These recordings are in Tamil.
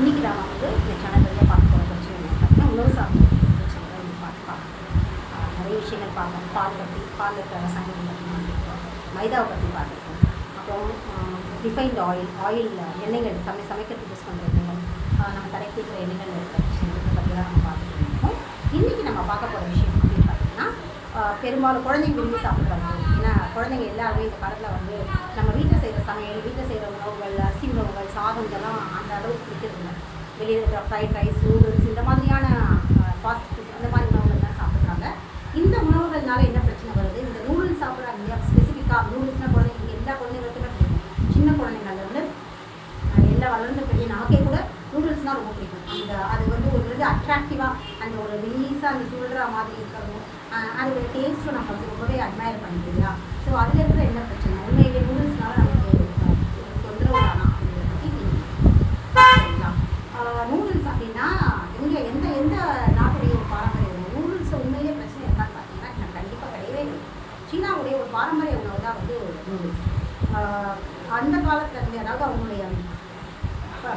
இன்னைக்கு நாம வந்து இந்த சேனலில் பார்க்க போகிற பிரச்சனை என்ன பார்த்தீங்கன்னா உணவு சார்ந்த பிரச்சனை வந்து பார்க்கலாம் நிறைய விஷயங்கள் பார்க்கலாம் பால் பற்றி பால் இருக்கிற ரசாயனம் பற்றி பார்த்துருக்கோம் மைதாவை பற்றி பார்த்துருக்கோம் அப்புறம் ரிஃபைண்ட் ஆயில் ஆயில் எண்ணெய்கள் சமை சமைக்கிறதுக்கு யூஸ் பண்ணுற எண்ணெய்கள் நம்ம தலைக்கு இருக்கிற எண்ணெய்கள் இருக்கிற விஷயங்கள் பற்றி தான் நம்ம பார்த்துட்டு இருக்கோம். இன்றைக்கி நம்ம பார்க்க போகிற விஷயம் அப்படின்னு பார்த்தீங்கன்னா பெரும்பாலும் குழந்தைங்க விரும்பி சாப்பிட்றாங்க ஏன்னா குழந்தைங்க எல்லாருமே இந்த காலத்தில் வந்து நம்ம வீட்டில் செய்கிற சமையல் வீட்டில் செய்கிற உணவுகள் அரிசி உணவுகள் சாதம் இதெல்லாம் அந்த அளவுக்கு பிடிக்கிறதில்ல வெளியில் இருக்கிற ஃப்ரைட் ரைஸ் நூடுல்ஸ் இந்த மாதிரியான ஃபாஸ்ட் ஃபுட் அந்த மாதிரி உணவுகள் தான் சாப்பிட்றாங்க. இந்த உணவுகள்னால என்ன பிரச்சனை வருது? இந்த நூடுல்ஸ் சாப்பிட்றாங்க இல்லையா ஸ்பெசிஃபிக்காக நூடுல்ஸ்னால் குழந்தைங்க எல்லா குழந்தைங்களுக்குமே பிடிக்கும் சின்ன குழந்தைங்கள்ல இருந்து எல்லா வளர்ந்த பெரிய நமக்கே கூட நூடுல்ஸ்னால் ரொம்ப பிடிக்கும். அந்த அது வந்து ஒரு இது அட்ராக்டிவாக அந்த ஒரு ரிலீஸாக அந்த சுடுற மாதிரி இருக்கிறதும் அதோட டேஸ்ட்டும் நம்ம வந்து ரொம்பவே அட்மையர் பண்ணிக்கலாம் ஸோ அதில் இருக்கிற என்ன பிரச்சனை? உண்மையிலே நூடுல்ஸ்னால நமக்கு அஹ், தொந்தரவு தானா அப்படிங்கிறத பற்றி சரிங்களா நூடுல்ஸ் அப்படின்னா எங்கே எந்த எந்த நாட்டுடைய ஒரு பாரம்பரிய உணவு நூடுல்ஸ் உண்மையிலே பிரச்சனை இருக்கான்னு பார்த்தீங்கன்னா எனக்கு கண்டிப்பாக கிடையவே இல்லை சீனாவுடைய ஒரு பாரம்பரிய உணவு தான் வந்து நூடுல்ஸ் அந்த காலத்தில் அதாவது அவங்களுடைய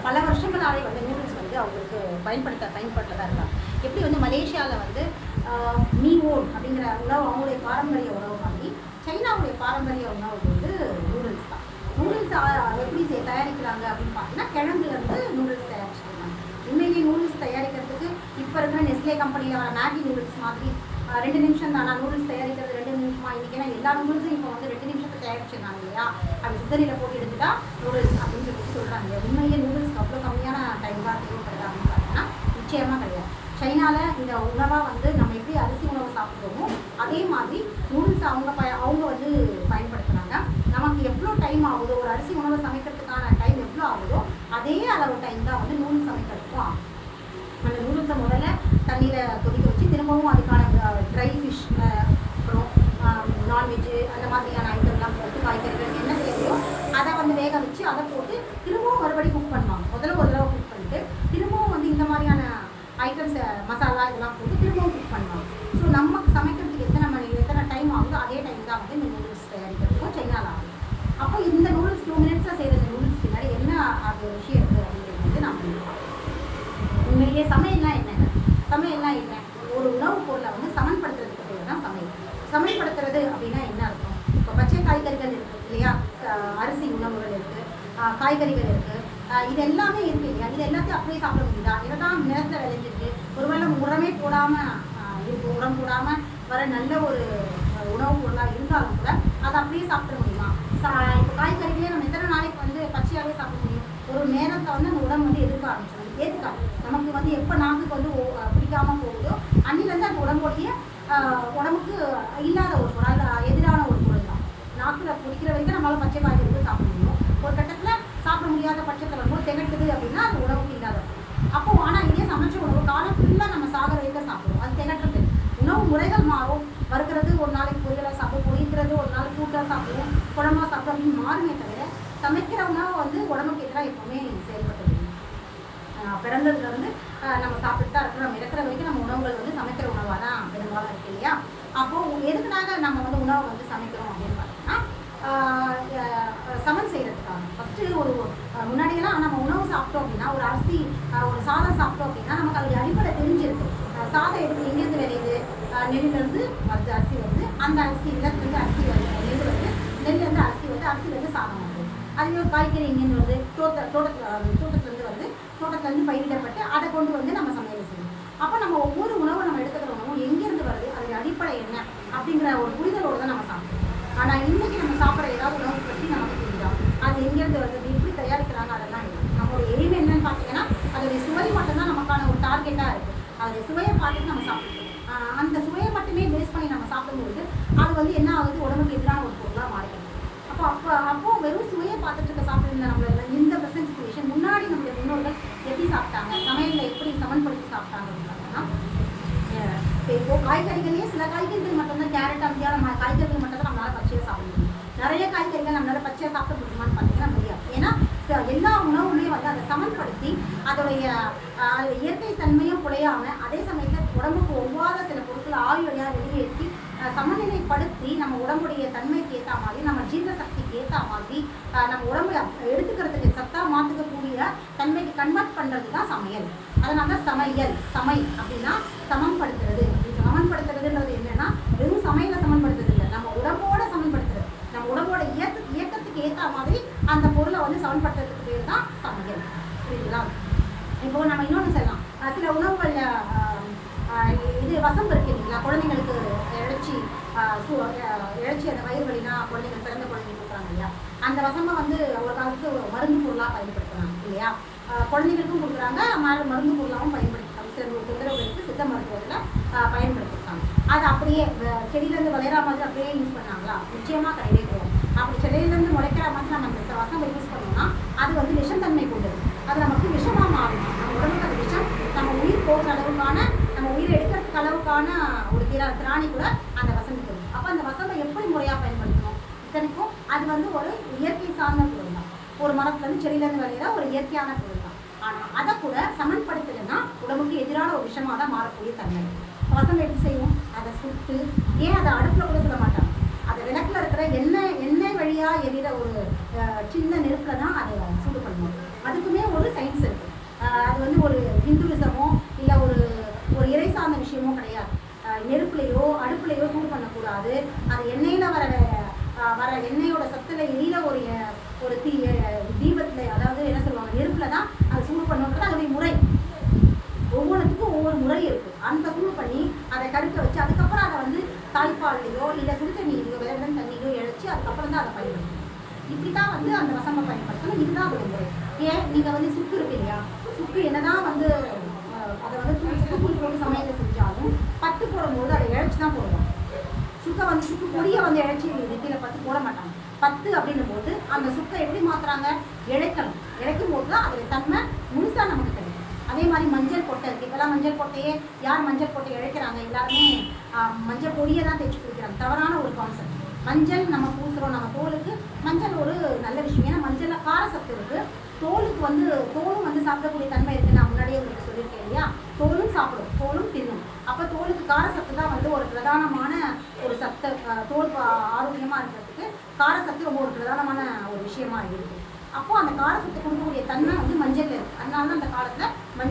பல வருஷங்களாவே வந்து நூடுல்ஸ் வந்து அவங்களுக்கு பயன்படுத்த பயன்படுத்ததாக இருக்காங்க. எப்படி வந்து மலேசியாவில் வந்து ஆஹ், மீவோன் அப்படிங்கிற உணவு அவங்களுடைய பாரம்பரிய உணவு மாதிரி சைனாவுடைய பாரம்பரிய உணவு வந்து நூடுல்ஸ் தான். நூடுல்ஸ் எப்படி தயாரிக்கிறாங்க அப்படின்னு பார்த்தீங்கன்னா கிழங்குலேருந்து நூடுல்ஸ் தயாரிச்சிருக்காங்க. உண்மையிலேயே நூடுல்ஸ் தயாரிக்கிறதுக்கு இப்போ இருக்கிற நெஸ்லே கம்பெனியில் வர மேகி நூடுல்ஸ் மாதிரி ரெண்டு நிமிஷம் தானா. நூடுல்ஸ் தயாரிக்கிறது இன்னைக்கு ஏன்னா எல்லா நூல்ஸும் இப்போ வந்து ரெண்டு நிமிஷத்துக்கு தயாரிச்சிருக்காங்க இல்லையா? அது சுத்தரியில் போட்டு எடுத்துட்டா நூடுல்ஸ் அப்படின்னு சொல்லி சொல்கிறாங்க உண்மையிலே நூடுல்ஸ்க்கு அவ்வளோ கம்மியான டைமாக தேவைப்படுது அப்படின்னு பார்த்தீங்கன்னா நிச்சயமாக கிடையாது. சைனாவில் இந்த உணவாக வந்து நம்ம எப்படி அரிசி உணவு சாப்பிட்றோமோ அதே மாதிரி நூடுல்ஸ் அவங்க ப அவங்க வந்து பயன்படுத்துகிறாங்க நமக்கு எவ்வளோ டைம் ஆகுதோ ஒரு அரிசி உணவை சமைக்கிறதுக்கான டைம் எவ்வளோ ஆகுதோ அதே அளவு டைம் தான் வந்து நூடுல்ஸ் சமைக்கிறதுக்கும் ஆகும் அந்த நூடுல்ஸை முதல்ல தண்ணியில் கொதிக்க வச்சு திரும்பவும் அதுக்கான ட்ரை ஃபிஷ் அப்புறம் நான்வெஜ்ஜு அந்த மாதிரியான ஐட்டம்லாம் போட்டு காய்கறிகள் என்ன தேவையோ அதை வந்து வேக வச்சு அதை போட்டு திரும்பவும் மறுபடியும் குக் பண்ணுவாங்க முதல்ல ஒரு தடவை குக் பண்ணிட்டு திரும்பவும் வந்து இந்த மாதிரியான ஐட்டம்ஸ் மசாலா இதெல்லாம் போட்டு திரும்பவும் குக் பண்ணுவாங்க ஸோ நமக்கு சமைக்கிறதுக்கு எத்தனை மணி எத்தனை டைம் ஆகுதோ அதே டைம் தான் வந்து இந்த நூடுல்ஸ் தயாரிக்கிறதுக்கும் சைனாவில் ஆகும் அப்போ இந்த நூடுல்ஸ் டூ மினிட்ஸில் செய்கிற இந்த நூடுல்ஸ் பின்னாடி என்ன அது விஷயம் இருக்குது அப்படிங்கிறது வந்து நான் பார்க்கலாம் உண்மையிலேயே சமையல்லாம் என்னங்க சமையல்லாம் என்ன? ஒரு உணவு பொருளை வந்து சமன்படுத்துறதுக்கு பேர் தான் சமையல். சமன்படுத்துறது அப்படின்னா என்ன அர்த்தம்? இப்போ பச்சை காய்கறிகள் இருக்கு இல்லையா? அரிசி உணவுகள் இருக்கு. காய்கறிகள் இருக்கு. இது எல்லாமே இருக்கு இல்லையா? இது எல்லாத்தையும் அப்படியே சாப்பிட முடியுதா? இதெல்லாம் நிலத்தில் விளைஞ்சிருக்கு. ஒருவேளை உரமே போடாம இருக்கு. உரம் போடாம வர நல்ல ஒரு உணவு பொருளாக இருந்தாலும் கூட அதை அப்படியே சாப்பிட முடியுமா? சா இப்போ காய்கறிகளே நம்ம எத்தனை நாளைக்கு வந்து பச்சையாகவே சாப்பிட முடியும்? ஒரு நேரத்தை வந்து அந்த உடம்பு வந்து எதிர்க்க ஆரம்பிச்சிடும். எதுக்கா நமக்கு வந்து எப்போ நாக்குக்கு வந்து ஓ- அஹ் பிடிக்காம போகுதோ அன்னிலேருந்து அந்த உடம்புடைய ஆஹ், உடம்புக்கு இல்லாத ஒரு பொருள் அந்த எதிரான ஒரு பொருள் தான் நாக்கில் பிடிக்கிற வரைக்கும் நம்மளால பச்சை காய்கறிகள் சாப்பிட முடியும் ஒரு கட்டத்தில் சாப்பிட முடியாத பட்சத்தில் வரும்போது திகட்டுது அப்படின்னா அது உணவுக்கு இல்லாத பொருள். அப்போ ஆனால் இதே சமைச்ச உணவு காலம் ஃபுல்லாக நம்ம சாகிற வரைக்கும் சாப்பிடுவோம் அது திகட்டுறது உணவு முறைகள் மாறும் வறுக்கிறது ஒரு நாளைக்கு பொரியலாக சாப்பிடுவோம் பொரிக்கிறது ஒரு நாளைக்கு கூட்டாக சாப்பிடுவோம் குழம்பா சாப்பிடுவோம் அப்படின்னு மாறுமே தவிர சமைக்கிற உணவு வந்து உடம்புக்கு எதிராக எப்பவுமே செயல்பட்டது இல்லை. ஆஹ் பிறந்ததுல நம்ம சாப்பிட்டு தான் இருக்கிறோம் நம்ம இருக்கிற வரைக்கும் நம்ம உணவுகள் வந்து சமைக்கிற உணவாக தான் பெரும்பாலும் இருக்கு இல்லையா? அப்போ எதுக்குனாக நம்ம வந்து உணவை வந்து சமைக்கிறோம் அப்படின்னு பார்த்தீங்கன்னா சமன் செய்யறதுக்காக. ஃபஸ்ட்டு ஒரு முன்னாடியெல்லாம் நம்ம உணவு சாப்பிட்டோம் அப்படின்னா ஒரு அரிசி ஒரு சாதம் சாப்பிட்டோம் அப்படின்னா நமக்கு அதோடைய அடிப்படை தெரிஞ்சிருக்கு. சாதம் எடுத்து எங்கேருந்து விளையுது? ஆஹ் நெல்லிலிருந்து வருது அரிசி வந்து அந்த அரிசி நிலத்துலேருந்து அரிசி வருது நெல் வந்து நெல்லேருந்து அரிசி வந்து அரிசிலேருந்து சாதம் வருது அதுவே ஒரு காய்கறி எங்கேருந்து வருது தோட்ட தோட்டத்தில் வருது தோட்டத்துலேருந்து பயிரிடப்பட்டு அதை கொண்டு வந்து நம்ம சமையல் செய்யணும். அப்போ நம்ம ஒவ்வொரு உணவை நம்ம எடுத்துக்கிற உணவும் எங்கேருந்து வருது? அதோட அடிப்படை என்ன? அப்படிங்கிற ஒரு புரிதலோடு தான் நம்ம சாப்பிடுவோம் ஆனால் இன்னைக்கு நம்ம சாப்பிட்ற ஏதாவது உணவு பற்றி நமக்கு தெரியும் அது எங்கேருந்து வருது அது எப்படி தயாரிக்கிறாங்க அதெல்லாம் இல்லை நம்மளோட எய்ம் என்னன்னு பார்த்தீங்கன்னா அதோடைய சுவை மட்டும்தான் நமக்கான ஒரு டார்கெட்டாக இருக்குது அதோடைய சுவையை பார்த்துட்டு நம்ம சாப்பிடுவோம் ஆஹ் அந்த சுவையை மட்டுமே பேஸ் பண்ணி நம்ம சாப்பிடும்போது அது வந்து என்ன ஆகுது உடம்புக்கு எதிரான ஒரு பொருளாக மாறிடுது அப்போ அப்போ அப்போ வெறும் சுவையை பார்த்துட்டு இருக்க சாப்பிடுற நம்மள இந்த ப்ரெசன்ட் சுச்சுவேஷன் முன்னாடி நம்மளுடைய முன்னோர்கள் எப்படி சாப்பிட்டாங்க சமையலில் எப்படி சமன்படுத்தி சாப்பிட்டாங்க அப்படின்னு பார்த்தோம்னா அஹ் இப்போ இப்போ காய்கறிகளே சில காய்கறிகள் மட்டும்தான் கேரட் அப்படியான ம- காய்கறிகள் மட்டும் தான் நம்மளால பச்சையாக சாப்பிட முடியும் நிறைய காய்கறிகள் நம்மளால பச்சையாக சாப்பிட முடியுமான்னு பார்த்தீங்கன்னா முடியாது. ஏன்னா எல்லா உணவுலையும் வந்து அதை சமன்படுத்தி அதோடைய இயற்கை தன்மையும் குலையாம அதே சமயத்தில் உடம்புக்கு ஒவ்வாத சில பொருட்களை ஆவி வழியாக வெளியேற்றி சமநிலைப்படுத்தி நம்ம உடம்புடைய தன்மைக்கு ஏற்ற மாதிரி நம்ம ஜீரண சக்திக்கு ஏற்ற மாதிரி நம்ம உடம்பு எடுத்துக்கிறதுக்கு சத்தா மாற்றுக்கக்கூடிய தன்மைக்கு கன்வெர்ட் பண்ணுறது தான் சமையல். அதனால தான் சமையல் சமை அப்படின்னா சமன்படுத்துறது சமன்படுத்துறதுன்றது என்னன்னா வெறும் சமையலை சமன்படுத்துறது இல்லை நம்ம உடம்போட சமன்படுத்துறது நம்ம உடம்போட இயக்க இயக்கத்துக்கு ஏற்ற மாதிரி அந்த பொருளை வந்து சமன்படுத்துறதுக்கு பேர் தான் சமையல். புரியுதுங்களா? இப்போ நம்ம இன்னொன்று செய்யலாம் சில உணவுகளில் இது வசம்பு இருக்கு இல்லைங்களா? குழந்தைங்களுக்கு இழைச்சி சூ இழைச்சி அந்த வயிறு வலினா குழந்தைங்க பிறந்த குழந்தைங்க கொடுக்குறாங்க இல்லையா? அந்த வசம்பை வந்து ஒரு காலத்துக்கு மருந்து பொருளாக பயன்படுத்துகிறாங்க இல்லையா? குழந்தைங்களுக்கும் கொடுக்குறாங்க ம- மருந்து பொருளாகவும் பயன்படுத்துறாங்க சில தொந்தரவுகளுக்கு சித்த மருத்துவத்தில் பயன்படுத்திருக்காங்க அது அப்படியே செடியிலேருந்து விளையிற மாதிரி அப்படியே யூஸ் பண்ணாங்களா? நிச்சயமாக கிடையவே கிடையாது. அப்படி செடியிலேருந்து முளைக்கிற மாதிரி நம்ம அந்த ரசம் யூஸ் பண்ணோம்னா அது வந்து விஷத்தன்மை கொண்டது. அது நமக்கு விஷமாக மாறும். நம்ம உடம்புக்கு அது விஷம் நம்ம உயிர் போகிற அளவுக்கான நம்ம உயிர் எடுக்கிறதுக்கு அளவுக்கான ஒரு திரா திராணி கூட அந்த வசம்புக்கு இருக்கு அப்போ அந்த வசம்பை எப்படி முறையாக பயன்படுத்தணும்? இத்தனைக்கும் அது வந்து ஒரு இயற்கை சார்ந்த பொருள் தான். ஒரு மரத்துலேருந்து செடியிலேருந்து விளையிற ஒரு இயற்கையான பொருள் தான். ஆனால் அதை கூட சமன்படுத்தலைன்னா உடம்புக்கு எதிரான ஒரு விஷமாக தான் மாறக்கூடிய தன்மை. வசம்பை எப்படி செய்வோம்? அதை சுட்டு ஏன் அதை அடுப்பில் கூட சொல்ல மாட்டோம் அது விளக்குல இருக்கிற எண்ணெய் எண்ணெய் எரியிற ஒரு சின்ன நெருப்பில் தான் அதை சூடு பண்ணுவோம். அதுக்குமே ஒரு சயின்ஸ் இருக்கு. அது வந்து ஒரு ஹிந்துவிசமோ இல்லை ஒரு ஒரு இறை சார்ந்த விஷயமோ கிடையாது. நெருப்புலையோ அடுப்புலையோ சூடு பண்ணக்கூடாது. அது எண்ணெயில வர வர எண்ணெயோட சத்துல எரியிற ஒரு ஒரு தீ தீபத்தில் அதாவது என்ன சொல்லுவாங்க நெருப்புல தான் அதை சூடு பண்ணுறது அதனுடைய முறை. ஒவ்வொன்றுத்துக்கும் ஒவ்வொரு முறை இருக்கு. அந்த சூடு பண்ணி அதை கருக்க வச்சு அதுக்கு அதை வந்து தாய்ப்பால்லையோ இல்லை சுடு தண்ணியிலையோ விளையாடும் தண்ணியிலையோ இழைச்சி அதுக்கப்புறம் தான் அதை பயன்படுத்தணும் இப்படி தான் வந்து அந்த வசம்ப பயன்படுத்தணும். இதுதான் அது முறை. ஏன்? நீங்கள் வந்து சுக்கு இருக்கு இல்லையா? சுக்கு என்னதான் வந்து அதை வந்து தூள் சுக்கு தூள் போட்டு சமையல் செஞ்சாலும் பத்து போடும்போது அதை இழைச்சி தான் போடுவாங்க. சுக்கை வந்து சுக்கு பொடியை வந்து இழைச்சி நெத்தியில் பத்து போட மாட்டாங்க. பத்து அப்படின்னும் போது அந்த சுக்கை எப்படி மாத்துறாங்க? இழைக்கணும். இழைக்கும் போது தான் அதோட தன்மை முழுசாக நமக்கு கிடைக்கும் அதே மாதிரி மஞ்சள் கொட்டை இருக்கு. இப்போலாம் மஞ்சள் கொட்டையே யார் மஞ்சள் கொட்டையை இழைக்கிறாங்க? எல்லாருமே மஞ்சள் பொடியை தான் தேய்ச்சி குடிக்கிறாங்க. தவறான ஒரு கான்செப்ட் மஞ்சள் நம்ம பூசுகிறோம் நம்ம தோலுக்கு மஞ்சள் ஒரு நல்ல விஷயம். ஏன்னா மஞ்சளில் கார சத்து தோலுக்கு வந்து தோலும் வந்து சாப்பிடக்கூடிய தன்மை இருக்குது நான் முன்னாடியே உங்களுக்கு சொல்லியிருக்கேன் இல்லையா? தோலும் சாப்பிடும். தோலும் தின்னும். அப்போ தோலுக்கு கார சத்து தான் வந்து ஒரு பிரதானமான ஒரு சத்து தோல் ஆரோக்கியமாக இருக்கிறதுக்கு கார சத்து ரொம்ப ஒரு பிரதானமான ஒரு விஷயமா இருக்குது. அப்போது அந்த கார சத்து கொடுக்கக்கூடிய தன்மை வந்து மஞ்சள் இருக்குது அதனால தான் அந்த காலத்தில்